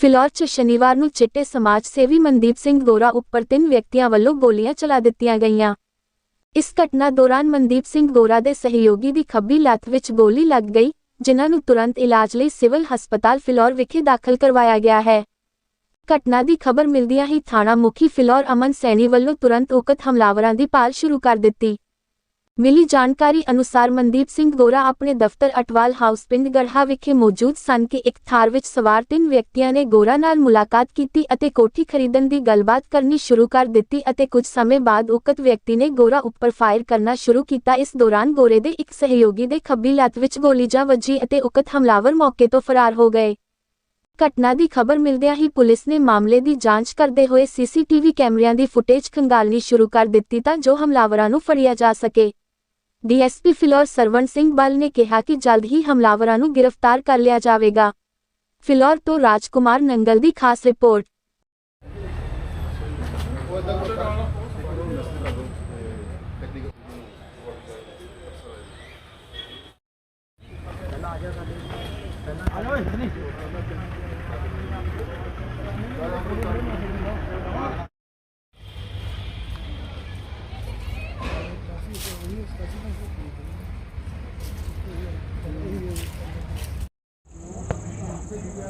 ਫਿਲੌਰ 'ਚ ਸ਼ਨੀਵਾਰ ਨੂੰ ਚਿੱਟੇ ਸਮਾਜ ਸੇਵੀ ਮਨਦੀਪ ਸਿੰਘ ਗੋਰਾ ਉੱਪਰ ਤਿੰਨ ਵਿਅਕਤੀਆਂ ਵੱਲੋਂ ਗੋਲੀਆਂ ਚਲਾ ਦਿੱਤੀਆਂ ਗਈਆਂ। ਇਸ ਘਟਨਾ ਦੌਰਾਨ ਮਨਦੀਪ ਸਿੰਘ ਗੋਰਾ ਦੇ ਸਹਿਯੋਗੀ ਦੀ ਖੱਬੀ ਲੱਤ ਵਿੱਚ ਗੋਲੀ ਲੱਗ ਗਈ, ਜਿਨ੍ਹਾਂ ਨੂੰ ਤੁਰੰਤ ਇਲਾਜ ਲਈ ਸਿਵਲ ਹਸਪਤਾਲ ਫਿਲੌਰ ਵਿਖੇ ਦਾਖਲ ਕਰਵਾਇਆ ਗਿਆ ਹੈ। ਘਟਨਾ ਦੀ ਖਬਰ ਮਿਲਦਿਆਂ ਹੀ ਥਾਣਾ ਮੁਖੀ ਫਿਲੌਰ ਅਮਨ ਸੈਣੀ ਵੱਲੋਂ ਤੁਰੰਤ ਉਕਤ ਹਮਲਾਵਰਾਂ ਦੀ ਭਾਲ ਸ਼ੁਰੂ ਕਰ ਦਿੱਤੀ। ਮਿਲੀ ਜਾਣਕਾਰੀ ਅਨੁਸਾਰ ਮਨਦੀਪ ਸਿੰਘ ਗੋਰਾ ਆਪਣੇ ਦਫ਼ਤਰ ਅਟਵਾਲ ਹਾਊਸ ਪਿੰਡ ਗੜ੍ਹਾ ਵਿਖੇ ਮੌਜੂਦ ਸਨ ਕਿ ਇੱਕ ਥਾਰ ਵਿੱਚ ਸਵਾਰ ਤਿੰਨ ਵਿਅਕਤੀਆਂ ਨੇ ਗੋਰਾ ਨਾਲ ਮੁਲਾਕਾਤ ਕੀਤੀ ਅਤੇ ਕੋਠੀ ਖਰੀਦਣ ਦੀ ਗੱਲਬਾਤ ਕਰਨੀ ਸ਼ੁਰੂ ਕਰ ਦਿੱਤੀ ਅਤੇ ਕੁਝ ਸਮੇਂ ਬਾਅਦ ਉਕਤ ਵਿਅਕਤੀ ਨੇ ਗੋਰਾ ਉੱਪਰ ਫਾਇਰ ਕਰਨਾ ਸ਼ੁਰੂ ਕੀਤਾ। ਇਸ ਦੌਰਾਨ ਗੋਰੇ ਦੇ ਇੱਕ ਸਹਿਯੋਗੀ ਦੇ ਖੱਬੀ ਲੱਤ ਵਿੱਚ ਗੋਲੀ ਜਾ ਵੱਜੀ ਅਤੇ ਉਕਤ ਹਮਲਾਵਰ ਮੌਕੇ ਤੋਂ ਫਰਾਰ ਹੋ ਗਏ। ਘਟਨਾ ਦੀ ਖਬਰ ਮਿਲਦਿਆਂ ਹੀ ਪੁਲਿਸ ਨੇ ਮਾਮਲੇ ਦੀ ਜਾਂਚ ਕਰਦੇ ਹੋਏ ਸੀਸੀਟੀਵੀ ਕੈਮਰਿਆਂ ਦੀ ਫੁਟੇਜ ਖੰਗਾਲਣੀ ਸ਼ੁਰੂ ਕਰ ਦਿੱਤੀ ਤਾਂ ਜੋ ਹਮਲਾਵਰਾਂ ਨੂੰ ਫੜਿਆ ਜਾ ਸਕੇ। ਡੀਐਸਪੀ ਫਿਲੌਰ ਸਰਵਣ ਸਿੰਘ ਬਲ ਨੇ ਕਿਹਾ ਕਿ ਜਲਦ ਹੀ ਹਮਲਾਵਰਾਂ ਨੂੰ ਗ੍ਰਿਫਤਾਰ ਕਰ ਲਿਆ ਜਾਵੇਗਾ। ਫਿਲੌਰ ਤੋਂ ਰਾਜਕੁਮਾਰ ਨੰਗਲ ਦੀ ਖਾਸ ਰਿਪੋਰਟ। ਟਾਵਰ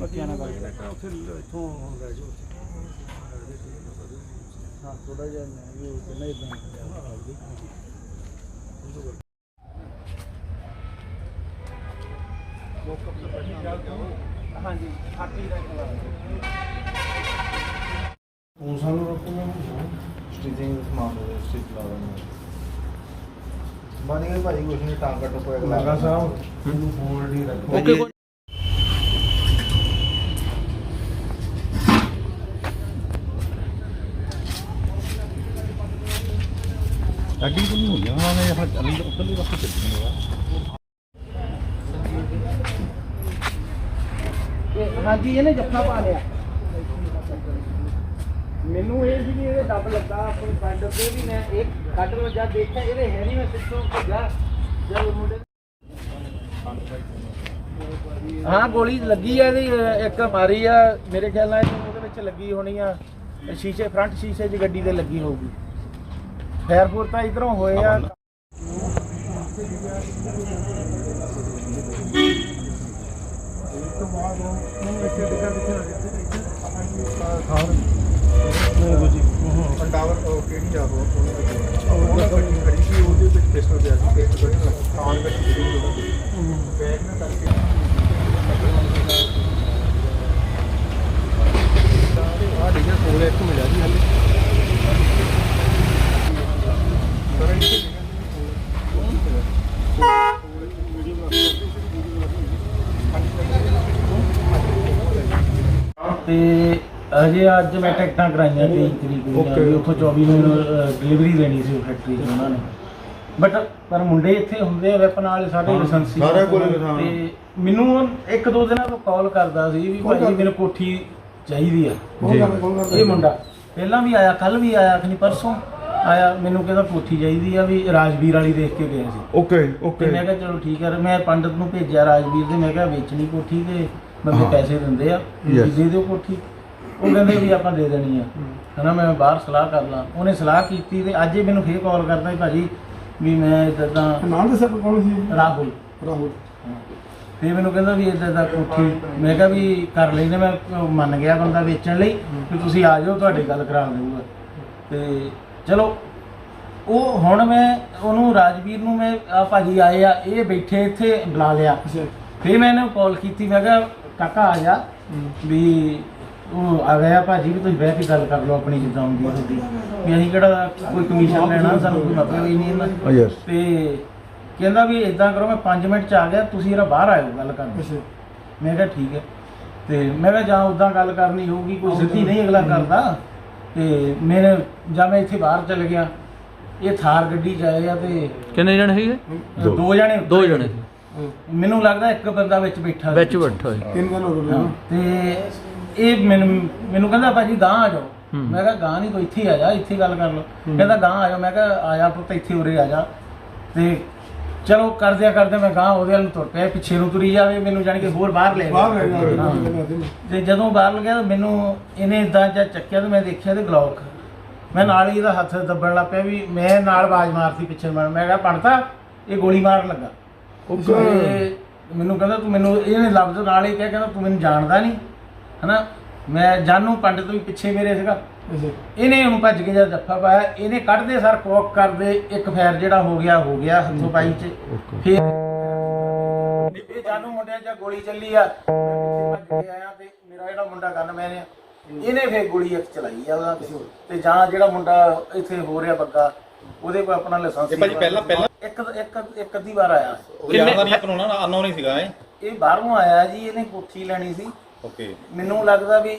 ਬੱਚਿਆਂ ਨਾਲ ਗੱਲ ਕਰਾਂ ਉੱਥੇ ਇੱਥੋਂ ਲੈ ਜਾਓ ਹਾਂ ਥੋੜਾ ਜਿਹਾ ਮੈਂ ਵੀ ਉਹ ਕਹਿੰਦਾ ਇਦਾਂ ਹਾਂਜੀ ਹਾਟੀ ਦਾ ਉਹ ਸਾਨੂੰ ਰੋਕਣਾ ਸਟਿਚਿੰਗ ਦਾ ਸਮਾਨ ਹੋ ਸਟਿਚ ਲਾ ਦਿੰਦੇ ਬਣ ਗਏ ਭਾਜੀ ਕੁਛ ਨਹੀਂ ਟਾਂਗਾ ਟੁੱਪਾ ਅਗਲਾ। ਲਗਾ ਸਾਹਿਬ ਇਹਨੂੰ ਹੋਲਡ ਹੀ ਰੱਖੋ ਓਕੇ ਤੋਂ ਹੋ ਗਿਆ ਉਹਨਾਂ ਨੇ ਹੱਥ ਅੰਦਰ ਉੱਤਰਲੇ ਪਾਸੇ ਚੱਲ ਜਾਣਾ ਹਾਂਜੀ ਇਹਨੇ ਜੱਫਾ ਪਾ ਲਿਆ। ਮੈਨੂੰ ਇਹ ਸੀ ਕਿ ਇਹਦੇ ਦੱਬ ਲੱਗਾ, ਆਪਣੇ ਫਰੈਂਡ ਤੇ ਵੀ ਮੈਂ ਇੱਕ ਕੱਢ ਲੋ ਜਦ ਦੇਖਿਆ, ਇਹਦੇ ਹੈ ਨਹੀਂ ਮੈਂ ਸਿੱਧੋਂ ਭੱਜਾ ਜਦ ਮੁੰਡੇ ਹਾਂ, ਗੋਲੀ ਲੱਗੀ ਆ ਇਹਦੀ, ਇੱਕ ਮਾਰੀ ਆ। ਮੇਰੇ ਖਿਆਲ ਨਾਲ ਉਹਦੇ ਵਿੱਚ ਲੱਗੀ ਹੋਣੀ ਆ। ਸ਼ੀਸ਼ੇ ਫਰੰਟ ਸ਼ੀਸ਼ੇ 'ਚ ਗੱਡੀ ਦੇ ਲੱਗੀ ਹੋਊਗੀ। ਫੋਰ ਤਾਂ ਇਧਰੋਂ ਹੋਏ ਆ। ਟਾਵਰ ਉਹ ਕਿਹੜੀ ਆ ਉਹ ਉਹਨਾਂ ਕੋਲ ਖੜੀ ਸੀ ਉਹਦੇ ਵਿੱਚ ਪਿਸਟਲ ਪਿਆ ਸੀ ਪਿਸਟਲ ਵਿੱਚ ਜਿਹੜੀ ਬੈਗ ਨਾ ਕਰਕੇ ਆ ਡਿਗਰ ਕੋਲ ਇੱਕ ਮਿਲਿਆ ਜੀ ਹਲੇ ਪਰ ਇੱਥੇ ਤੇ ਅਜੇ ਅੱਜ ਮੈਂ ਟਿਕਟਾਂ ਕਰਾਈਆਂ 23 ਤਰੀਕ ਨੂੰ Okay. ਵੀ ਉੱਥੋਂ 24 ਨੂੰ ਡਿਲੀਵਰੀ ਦੇਣੀ ਸੀ ਫੈਕਟਰੀ 'ਚ ਉਹਨਾਂ ਨੇ। ਬਟ ਪਰ ਮੁੰਡੇ ਇੱਥੇ ਹੁੰਦੇ ਆ ਵੈਪਨ ਵਾਲੇ ਸਾਡੇ ਹਾਂ, ਲਾਇਸੈਂਸੀ ਸਾਰਿਆਂ ਕੋਲ ਹੀ, ਹਾਂ। ਤੇ ਮੈਨੂੰ ਇੱਕ ਦੋ ਦਿਨਾਂ ਤੋਂ ਕਾਲ ਕਰਦਾ ਸੀ ਵੀ ਭਾਈ ਕਰਦਾ? ਮੈਨੂੰ ਕੋਠੀ ਚਾਹੀਦੀ ਆ। ਕੌਣ ਕਰਦਾ? ਕੌਣ ਕਰਦਾ? ਇਹ ਮੁੰਡਾ। ਪਹਿਲਾਂ ਵੀ ਆਇਆ ਕੱਲ ਵੀ ਆਇਆ ਖਨੀ ਪਰਸੋਂ ਆਇਆ ਮੈਨੂੰ ਕਹਿੰਦਾ ਕੋਠੀ ਚਾਹੀਦੀ ਆ ਵੀ ਰਾਜਵੀਰ ਵਾਲੀ ਦੇਖ ਕੇ ਗਿਆ ਸੀ। ਓਕੇ ਤੇ ਓਕੇ ਮੈਂ ਕਿਹਾ ਚਲੋ ਠੀਕ ਹੈ ਮੈਂ ਪੰਡਤ ਨੂੰ ਭੇਜਿਆ ਰਾਜਵੀਰ ਦੇ ਮੈਂ ਕਿਹਾ ਵੇਚਣੀ ਕੋਠੀ ਤੇ। ਬੰਦੇ ਪੈਸੇ ਦਿੰਦੇ ਆ ਵੀ Yes. ਦੇ ਦਿਓ ਕੋਠੀ। ਉਹ ਕਹਿੰਦੇ ਵੀ ਆਪਾਂ ਦੇ ਦੇਣੀ ਆ। ਹਨਾ ਮੈਂ ਬਾਹਰ ਸਲਾਹ ਕਰ ਲਾਂ। ਉਹਨੇ ਸਲਾਹ ਕੀਤੀ ਤੇ ਅੱਜ ਹੀ ਮੈਨੂੰ ਫੇਰ ਕਾਲ ਕਰਦਾ ਵੀ ਭਾਜੀ ਵੀ ਮੈਂ ਇਦਾਂ ਤਾਂ ਨਾਮ ਦੱਸਿਆ ਕੌਣ ਸੀ ਰਾਹੁਲ। ਰਾਹੁਲ। ਤੇ ਮੈਨੂੰ ਕਹਿੰਦਾ ਵੀ ਇਦਾਂ ਦਾ ਕੋਠੀ। ਮੈਂ ਕਿਹਾ ਵੀ ਕਰ ਲੈਨੇ ਮੈਂ ਉਹ ਮੰਨ ਗਿਆ ਬੰਦਾ ਵੇਚਣ ਲਈ ਵੀ ਤੁਸੀਂ ਆ ਜਾਓ ਤੁਹਾਡੀ ਗੱਲ ਕਰਾ ਦੇਊਗਾ। ਤੇ ਚਲੋ ਉਹ ਹੁਣ ਮੈਂ ਉਹਨੂੰ ਰਾਜਵੀਰ ਨੂੰ ਮੈਂ ਆ ਭਾਜੀ ਆਏ ਆ ਇਹ ਬੈਠੇ ਇੱਥੇ ਬੁਲਾ ਲਿਆ। ਫਿਰ ਮੈਂ ਇਹਨੂੰ ਕਾਲ ਕੀਤੀ ਮੈਂ ਕਿਹਾ ਕਾਕਾ ਆ ਜਾ। ਵੀ ਉਹ ਆ ਗਿਆ ਭਾਜੀ ਵੀ ਤੁਸੀਂ ਬਹਿ ਕੇ ਗੱਲ ਕਰ ਲਓ ਆਪਣੀ ਜਿੱਦਾਂ ਹੁੰਦੀ ਹੈ ਤੁਹਾਡੀ। ਵੀ ਅਸੀਂ ਕਿਹੜਾ ਕੋਈ ਕਮਿਸ਼ਨ ਲੈਣਾ ਸਾਨੂੰ ਕੋਈ ਮਤਲਬ ਹੀ ਨਹੀਂ ਇਹਨਾਂ ਯੈਸ ਤੇ ਕਹਿੰਦਾ ਵੀ ਇਦਾਂ ਕਰੋ ਮੈਂ 5 ਮਿੰਟ ਚ ਆ ਗਿਆ ਤੁਸੀਂ ਇਹਦਾ ਬਾਹਰ ਆਇਓ ਗੱਲ ਕਰਨ। ਮੈਂ ਕਿਹਾ ਠੀਕ ਹੈ। ਤੇ ਮੈਂ ਕਿਹਾ ਜਾਂ ਉਦਾਂ ਗੱਲ ਕਰਨੀ ਹੋਊਗੀ ਕੋਈ ਸਿੱਧੀ ਨਹੀਂ ਅਗਲਾ ਕਰਦਾ। ਤੇ ਮੇਰੇ ਜਾਂ ਮੈਂ ਇੱਥੇ ਬਾਹਰ ਚਲ ਗਿਆ। ਇਹ ਥਾਰ ਗੱਡੀ ਚ ਆਏ ਆ ਤੇ ਕਿੰਨੇ ਜਣੇ ਸੀਗੇ? ਦੋ। ਦੋ। ਜਣੇ ਦੋ ਜਣੇ ਮੈਨੂੰ ਲੱਗਦਾ ਇੱਕ ਬੰਦਾ ਵਿੱਚ ਬੈਠਾ ਵਿੱਚ ਬੈਠਾ ਹੋਇਆ ਤਿੰਨ ਦਿਨ ਹੋ ਗਏ ਹਾਂ, ਤੇ ਇਹ ਮੈਨੂੰ ਮੈਨੂੰ ਕਹਿੰਦਾ ਭਾਜੀ ਗਾਂ ਆ ਜਾਓ। ਹੂੰ। ਮੈਂ ਕਿਹਾ ਗਾਂ ਨਹੀਂ ਕੋਈ ਇੱਥੇ ਹੀ ਆ ਜਾ ਇੱਥੇ ਗੱਲ ਕਰ ਲਓ। ਕਹਿੰਦਾ ਗਾਂ ਆ ਜਾਓ। ਮੈਂ ਕਿਹਾ ਆ ਜਾ ਪੁੱਤ ਇੱਥੇ ਉਰੇ ਆ ਜਾ। ਤੇ ਚਲੋ ਕਰਦਿਆਂ ਕਰਦੇ ਮੈਂ ਗਾਂ ਉਹਦੇ ਵੱਲ ਨੂੰ ਤੁਰ ਪਿਆ ਪਿੱਛੇ ਨੂੰ ਤੁਰੀ ਜਾਵੇ ਮੈਨੂੰ ਜਾਣੀ ਕਿ ਹੋਰ ਬਾਹਰ ਲੈ ਗਿਆ। ਬਾਹਰ ਲੈ ਗਿਆ ਹਾਂ। ਤੇ ਜਦੋਂ ਬਾਹਰ ਲੱਗਿਆ ਤਾਂ ਮੈਨੂੰ ਇਹਨੇ ਇਦਾਂ ਜਾਂ ਚੱਕਿਆ ਤੇ ਮੈਂ ਦੇਖਿਆ ਤੇ ਗਲੌਕ। ਮੈਂ ਨਾਲ ਹੀ ਇਹਦਾ ਹੱਥ ਦੱਬਣ ਲੱਗ ਪਿਆ ਵੀ ਮੈਂ ਨਾਲ ਆਵਾਜ਼ ਮਾਰਤੀ ਪਿੱਛੇ ਮੈਂ ਕਿਹਾ ਪੜਤਾ ਇਹ ਗੋਲੀ ਮਾਰਨ ਲੱਗਾ। ਤੇ ਮੈਨੂੰ ਕਹਿੰਦਾ ਤੂੰ ਮੈਨੂੰ ਇਹਨੇ ਲਫ਼ਜ਼ ਨਾਲ ਹੀ ਕਿਹਾ ਕਹਿੰਦਾ ਤੂੰ ਮੈਨੂੰ ਜਾਣਦਾ ਨਹੀਂ ਹਨਾ? ਮੈਂ ਜਾਨੂ ਪੰਡਤ ਵੀ ਪਿੱਛੇ ਮੇਰੇ ਸੀਗਾ। ਇਹਨੇ ਉਹਨੂੰ ਭੱਜ ਕੇ ਜਦ ਜੱਫਾ ਪਾਇਆ ਇਹਨੇ ਕੱਢਦੇ ਸਰ ਕੋਕ ਕਰਦੇ ਇੱਕ ਫੈਰ ਜਿਹੜਾ ਹੋ ਗਿਆ ਹੋ ਗਿਆ ਹੱਥੋਂ ਪਾਈ ਚ। ਫਿਰ ਇਹ ਜਾਨੂ ਮੁੰਡਿਆਂ 'ਚ ਗੋਲੀ ਚੱਲੀ ਆ। ਮੈਂ ਪਿੱਛੇ ਭੱਜ ਕੇ ਆਇਆ ਤੇ ਮੇਰਾ ਜਿਹੜਾ ਮੁੰਡਾ ਗਨ ਮੈਨ ਆ ਇਹਨੇ ਫੇਰ ਗੋਲੀ ਇੱਕ ਚਲਾਈ ਆ ਉਹਦਾ। ਤੇ ਜਾਂ ਜਿਹੜਾ ਮੁੰਡਾ ਇੱਥੇ ਹੋ ਰਿਹਾ ਬੱਗਾ ਉਹਦੇ ਕੋਲ ਆਪਣਾ ਲਾਇਸੈਂਸ ਭਾਜੀ ਪਹਿਲਾਂ- ਪਹਿਲਾਂ- ਇੱਕ ਇੱਕ ਇੱਕ ਅੱਧੀ ਵਾਰ ਆਇਆ। ਉਹ ਜਾਣਦਾ ਨਹੀਂ ਆਪਾਂ ਨੂੰ ਨਾ ਅਨਨੋਨ ਹੀ ਸੀਗਾ ਇਹ। ਇਹ ਬਾਹਰੋਂ ਆਇਆ ਜੀ ਇਹਨੇ ਕੋਠੀ ਲੈਣੀ ਸੀ। ਓਕੇ ਮੈਨੂੰ ਲੱਗਦਾ ਵੀ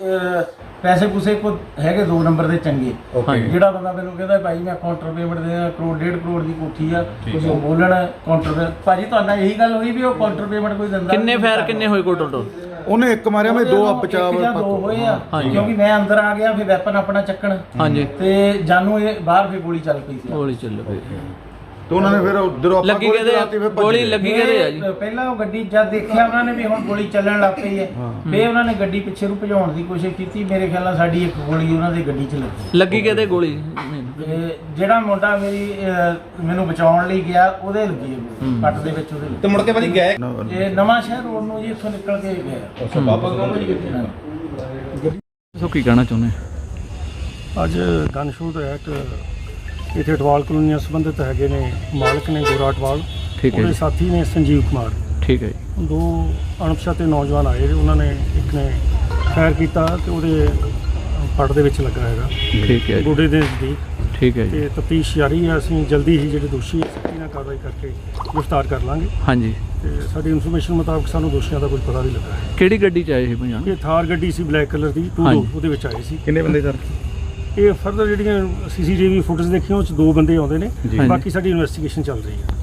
ਅਹ, ਪੈਸੇ ਪੂਸੇ ਕੋ ਹੈਗੇ ਦੋ ਨੰਬਰ ਦੇ ਚੰਗੇ। ਓਕੇ ਜਿਹੜਾ ਬੰਦਾ ਮੈਨੂੰ ਕਹਿੰਦਾ ਭਾਈ ਮੈਂ ਕਾਊਂਟਰ ਪੇਮੈਂਟ ਦੇਣਾ ਕਰੋੜ ਡੇਢ ਕਰੋੜ ਦੀ ਕੋਠੀ ਆ ਤੁਸੀਂ ਉਹ ਬੋਲਣ ਕਾਊਂਟਰ ਭਾਜੀ ਤੁਹਾਡਾ ਇਹੀ ਗੱਲ ਹੋਈ ਵੀ ਉਹ ਕਾਊਂਟਰ ਪੇਮੈਂਟ ਕੋਈ ਦਿੰਦਾ ਕਿੰਨੇ ਫਾਇਰ ਕਿੰਨੇ ਹੋਏ ਕੋਲ ਟੋਟਲ ਉਹਨੇ ਇੱਕ ਮਾਰਿਆ ਮੈਂ ਦੋ ਇੱਕ ਜਾਂ ਦੋ ਹੋਏ ਆ ਹਾਂਜੀ। ਕਿਉਂਕਿ ਮੈਂ ਅੰਦਰ ਆ ਗਿਆ ਫਿਰ ਵੈਪਨ ਆਪਣਾ ਚੱਕਣ। ਹਾਂਜੀ। ਤੇ ਜਾਨੂ ਇਹ ਬਾਹਰ ਫਿਰ ਗੋਲੀ ਚੱਲ ਪਈ ਸੀ। ਗੋਲੀ ਚੱਲ ਪਈ। ਤੇ ਉਹਨਾਂ ਨੇ ਫਿਰ ਉਧਰੋਂ ਆਪਾਂ ਲੱਗੀ ਗੋਲੀ ਚਲਾਤੀ, ਫਿਰ ਕਿਹਦੇ ਭੱਜ ਗੋਲੀ। ਲੱਗੀ ਕਿਹਦੇ ਆ ਜੀ। ਪਹਿਲਾਂ ਉਹ ਗੱਡੀ ਜਦ ਦੇਖਿਆ ਉਹਨਾਂ ਨੇ ਵੀ ਹੁਣ ਗੋਲੀ ਚੱਲਣ ਲੱਗ ਪਈ ਹੈ। ਫਿਰ ਉਹਨਾਂ ਨੇ ਗੱਡੀ ਪਿੱਛੇ ਨੂੰ ਭਜਾਉਣ ਦੀ ਕੋਸ਼ਿਸ਼ ਕੀਤੀ। ਮੇਰੇ ਖਿਆਲ ਨਾਲ ਸਾਡੀ ਇੱਕ ਗੋਲੀ ਉਹਨਾਂ ਦੀ ਗੱਡੀ 'ਚ ਲੱਗੀ। ਲੱਗੀ ਕਿਹਦੇ ਗੋਲੀ। ਨਹੀਂ। ਤੇ ਜਿਹੜਾ ਮੁੰਡਾ ਮੇਰੀ ਅਹ, ਮੈਨੂੰ ਬਚਾਉਣ ਲਈ ਗਿਆ ਉਹਦੇ ਲੱਗੀ ਹੈ ਗੋਲੀ, ਪੱਟ ਦੇ ਵਿੱਚ ਉਹਦੇ ਤੇ ਮੁੜ ਕੇ ਭਾਜੀ ਗਏ? ਲੱਗੀ ਇਹ ਨਵਾਂ ਸ਼ਹਿਰ ਰੋਡ ਨੂੰ ਜੀ ਇੱਥੋਂ ਨਿਕਲ ਕੇ ਗਿਆ ਅੱਛਾ ਵਾਪਸ ਸੋ ਕੀ ਕਹਿਣਾ ਚਾਹੁੰਦੇ? ਅੱਜ ਗਨ ਸ਼ੂਟ ਐਟ ਇੱਥੇ ਅਟਵਾਲ ਕਲੋਨੀਆਂ ਸੰਬੰਧਿਤ ਹੈਗੇ ਨੇ ਮਾਲਕ ਨੇ ਗੋਰਾ ਅਟਵਾਲ ਠੀਕ ਹੈ ਉਹਦੇ ਜੀ। ਸਾਥੀ ਨੇ ਸੰਜੀਵ ਕੁਮਾਰ। ਠੀਕ ਹੈ ਜੀ। ਦੋ ਅਣਪਛਾਤੇ ਨੌਜਵਾਨ ਆਏ ਉਹਨਾਂ ਨੇ ਇੱਕ ਨੇ ਫਾਇਰ ਕੀਤਾ ਤੇ ਉਹਦੇ ਪੱਟ ਦੇ ਵਿੱਚ ਲੱਗਾ ਹੈਗਾ। ਠੀਕ ਹੈ ਜੀ। ਗੋਡੇ ਦੇ ਨਜ਼ਦੀਕ। ਠੀਕ ਹੈ ਜੀ। ਤੇ ਤਫਤੀਸ਼ ਜਾਰੀ ਹੈ ਅਸੀਂ ਜਲਦੀ ਹੀ ਜਿਹੜੇ ਦੋਸ਼ੀ ਹੈ ਸਖਤੀ ਨਾਲ ਕਾਰਵਾਈ ਕਰਕੇ ਗ੍ਰਿਫਤਾਰ ਕਰ ਲਾਂਗੇ। ਹਾਂਜੀ। ਤੇ ਸਾਡੀ ਇਨਫੋਰਮੇਸ਼ਨ ਮੁਤਾਬਕ ਸਾਨੂੰ ਦੋਸ਼ੀਆਂ ਦਾ ਕੁਝ ਪਤਾ ਨਹੀਂ ਲੱਗਾ ਹੈ। ਕਿਹੜੀ ਗੱਡੀ ਚ ਆਏ ਸੀ ਭਜਾਨ ਇਹ ਥਾਰ ਗੱਡੀ ਸੀ ਬਲੈਕ ਕਲਰ ਦੀ ਟੂ ਹਾਂਜੀ। ਉਹਦੇ ਵਿੱਚ ਆਏ ਸੀ। ਕਿੰਨੇ ਬੰਦੇ ਸਰ? ਇਹ ਫਰਦਰ ਜਿਹੜੀਆਂ ਸੀਸੀਟੀਵੀ ਫੁਟੇਜ ਦੇਖੀਆਂ ਉਹ ਚ ਦੋ ਬੰਦੇ ਆਉਂਦੇ ਨੇ। ਬਾਕੀ ਸਾਡੀ ਇਨਵੈਸਟੀਗੇਸ਼ਨ ਚੱਲ ਰਹੀ ਹੈ